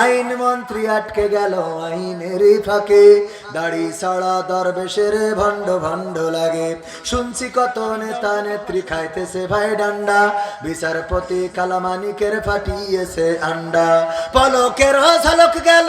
আইন মন্ত্রী আটকে গেল, আইনেরই ফাঁকে। দাড়ি ছাড়া দরবেশের ভণ্ড ভণ্ড লাগে। শুনছি কত নেতা নেত্রী খাইতেছে ভাই ডান্ডা। বিচারপতি কালামানিকের ফাটিয়েছে আন্ডা। পলকের ঝলক গেল।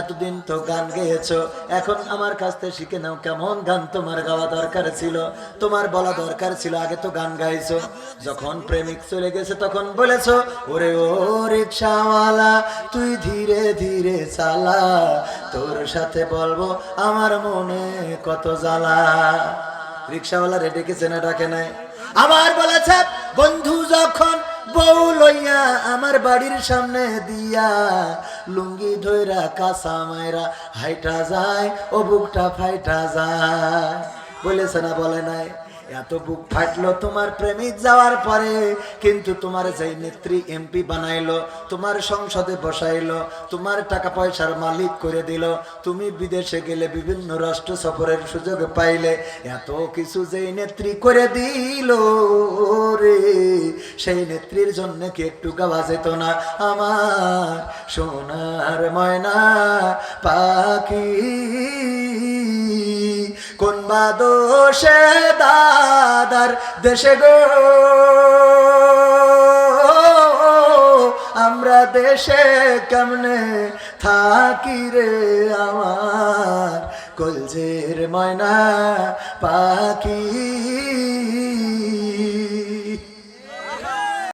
এতদিন তো গান গেয়েছো, এখন আমার কাছ থেকে শিখে নাও কেমন গান তোমার গাওয়া দরকার ছিল। তোমার বলা দরকার ছিল, আগে তো গান গাইছো। যখন প্রেমিক চলে গেছে, তখন বলেছ, ওরে, ও রিক্সাওয়ালা, তুই ধীরে ধীরে চালা। তোর সাথে বলব, আমার মনে কত জ্বালা। রিক্সাওয়ালা রে ডেকেছে না, ডাকে নাই। আবার বলেছে, বন্ধু যখন বউ লইয়া আমার বাড়ির সামনে দিয়া লুঙ্গি ধইরা কাঁচা মায়েরা হাইটা যায় ও বুকটা ফাইটা যায়। বলেছে না বলে নাই, এত বুক ফাটলো তোমার প্রেমিক যাওয়ার পরে, কিন্তু তোমার যেই নেত্রী এমপি বানাইলো, তোমার সংসদে বসাইলো, তোমার টাকা পয়সার মালিক করে দিল, তুমি বিদেশে গেলে বিভিন্ন রাষ্ট্র সফরের সুযোগ পাইলে, এত কিছু যেই নেত্রী করে দিল রে। সেই নেত্রীর জন্য কি একটু গাওয়া যেত না? আমার সোনার ময়না পাখি, কোন বা দোষে দাদার দেশে গো? আমরা দেশে কেমনে থাকি রে আমার কলজের ময়না পাখি?